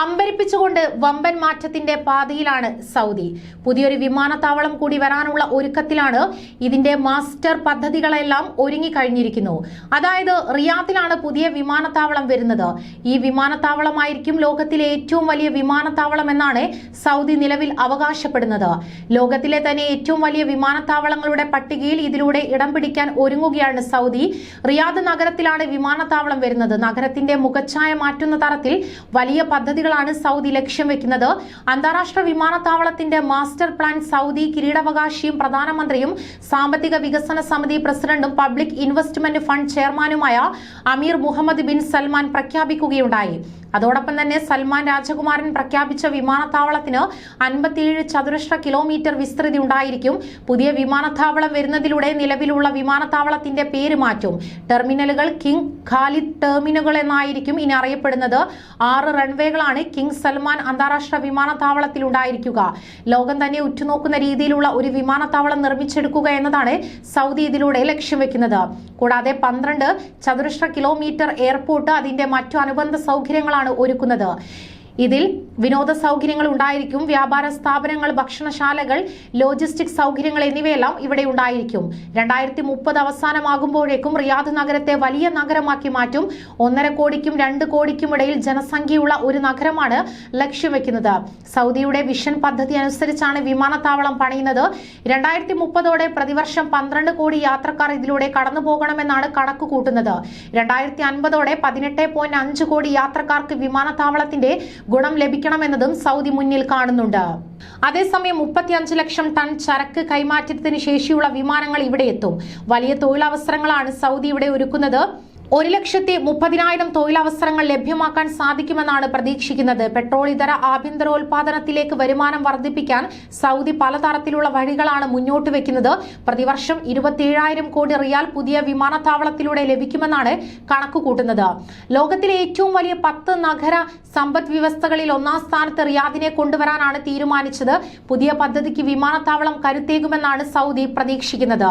അമ്പരിപ്പിച്ചുകൊണ്ട് വമ്പൻ മാറ്റത്തിന്റെ പാതയിലാണ് സൗദി. പുതിയൊരു വിമാനത്താവളം കൂടി വരാനുള്ള ഒരുക്കത്തിലാണ് ഇതിന്റെ മാസ്റ്റർ പദ്ധതികളെല്ലാം ഒരുങ്ങിക്കഴിഞ്ഞിരിക്കുന്നു. അതായത് റിയാദിലാണ് പുതിയ വിമാനത്താവളം വരുന്നത്. ഈ വിമാനത്താവളമായിരിക്കും ലോകത്തിലെ ഏറ്റവും വലിയ വിമാനത്താവളം എന്നാണ് സൗദി നിലവിൽ അവകാശപ്പെടുന്നത്. ലോകത്തിലെ തന്നെ ഏറ്റവും വലിയ വിമാനത്താവളങ്ങളുടെ പട്ടികയിൽ ഇതിലൂടെ ഇടം പിടിക്കാൻ ഒരുങ്ങുകയാണ് സൗദി. റിയാദ് നഗരത്തിലാണ് വിമാനത്താവളം വരുന്നത്. നഗരത്തിന്റെ മുഖച്ഛായ മാറ്റുന്ന തരത്തിൽ വലിയ പദ്ധതികളാണ് സൗദി ലക്ഷ്യം വെക്കുന്നത്. അന്താരാഷ്ട്ര വിമാനത്താവളത്തിന്റെ മാസ്റ്റർ പ്ലാൻ സൗദി കിരീടാവകാശിയും പ്രധാനമന്ത്രിയും സാമ്പത്തിക വികസന സമിതി പ്രസിഡന്റും പബ്ലിക് ഇൻവെസ്റ്റ്മെന്റ് ഫണ്ട് ചെയർമാനുമായ അമീർ മുഹമ്മദ് ബിൻ സൽമാൻ പ്രഖ്യാപിക്കുകയുണ്ടായി. അതോടൊപ്പം തന്നെ സൽമാൻ രാജകുമാരൻ പ്രഖ്യാപിച്ച വിമാനത്താവളത്തിന് അൻപത്തിയേഴ് ചതുരശ്ര കിലോമീറ്റർ വിസ്തൃതി ഉണ്ടായിരിക്കും. പുതിയ വിമാനത്താവളം വരുന്നതിലൂടെ നിലവിലുള്ള വിമാനത്താവളത്തിന്റെ പേര് മാറ്റും. ടെർമിനലുകൾ കിങ് ഖാലിദ് ടെർമിനലുകൾ എന്നായിരിക്കും ഇനി അറിയപ്പെടുന്നത്. ആറ് റൺവേകളാണ് കിങ് സൽമാൻ അന്താരാഷ്ട്ര വിമാനത്താവളത്തിൽ ഉണ്ടായിരിക്കുക. ലോകം തന്നെ ഉറ്റുനോക്കുന്ന രീതിയിലുള്ള ഒരു വിമാനത്താവളം നിർമ്മിച്ചെടുക്കുക എന്നതാണ് സൗദി ഇതിലൂടെ ലക്ഷ്യം വെക്കുന്നത്. കൂടാതെ പന്ത്രണ്ട് ചതുരശ്ര കിലോമീറ്റർ എയർപോർട്ട് അതിന്റെ മറ്റു അനുബന്ധ സൗകര്യങ്ങളാണ് ഒരുക്കുന്നത്. ഇതിൽ വിനോദ സൗകര്യങ്ങൾ ഉണ്ടായിരിക്കും വ്യാപാര സ്ഥാപനങ്ങൾ ഭക്ഷണശാലകൾ ലോജിസ്റ്റിക് സൗകര്യങ്ങൾ എന്നിവയെല്ലാം ഇവിടെ ഉണ്ടായിരിക്കും. രണ്ടായിരത്തി മുപ്പത് അവസാനമാകുമ്പോഴേക്കും റിയാദ് നഗരത്തെ വലിയ നഗരമാക്കി മാറ്റും. ഒന്നര കോടിക്കും രണ്ട് കോടിക്കും ഇടയിൽ ജനസംഖ്യയുള്ള ഒരു നഗരമാണ് ലക്ഷ്യം വെക്കുന്നത്. സൗദിയുടെ വിഷൻ പദ്ധതി അനുസരിച്ചാണ് വിമാനത്താവളം പണിയുന്നത്. രണ്ടായിരത്തി മുപ്പതോടെ പ്രതിവർഷം പന്ത്രണ്ട് കോടി യാത്രക്കാർ ഇതിലൂടെ കടന്നു പോകണമെന്നാണ് കണക്ക് കൂട്ടുന്നത്. രണ്ടായിരത്തി അൻപതോടെ പതിനെട്ട് പോയിന്റ് അഞ്ച് കോടി യാത്രക്കാർക്ക് വിമാനത്താവളത്തിന്റെ ഗുണം ലഭിക്കണമെന്നതും സൗദി മുന്നിൽ കാണുന്നുണ്ട്. അതേസമയം മുപ്പത്തിയഞ്ച് ലക്ഷം ടൺ ചരക്ക് കൈമാറ്റത്തിന് ശേഷിയുള്ള വിമാനങ്ങൾ ഇവിടെ എത്തും. വലിയ തൊഴിലവസരങ്ങളാണ് സൗദി ഇവിടെ ഒരുക്കുന്നത്. ഒരു ലക്ഷത്തി മുപ്പതിനായിരം തൊഴിലവസരങ്ങൾ ലഭ്യമാക്കാൻ സാധിക്കുമെന്നാണ് പ്രതീക്ഷിക്കുന്നത്. പെട്രോൾ ഇതര ആഭ്യന്തരോൽപാദനത്തിലേക്ക് വരുമാനം വർദ്ധിപ്പിക്കാൻ സൗദി പലതരത്തിലുള്ള വഴികളാണ് മുന്നോട്ട് വെക്കുന്നത്. പ്രതിവർഷം ഇരുപത്തിയേഴായിരം കോടി റിയാൽ പുതിയ വിമാനത്താവളത്തിലൂടെ ലഭിക്കുമെന്നാണ് കണക്കുകൂട്ടുന്നത്. ലോകത്തിലെ ഏറ്റവും വലിയ പത്ത് നഗര സമ്പദ് വ്യവസ്ഥകളിൽ ഒന്നാം സ്ഥാനത്ത് റിയാദിനെ കൊണ്ടുവരാനാണ് തീരുമാനിച്ചത്. പുതിയ പദ്ധതിക്ക് വിമാനത്താവളം കരുത്തേകുമെന്നാണ് സൗദി പ്രതീക്ഷിക്കുന്നത്.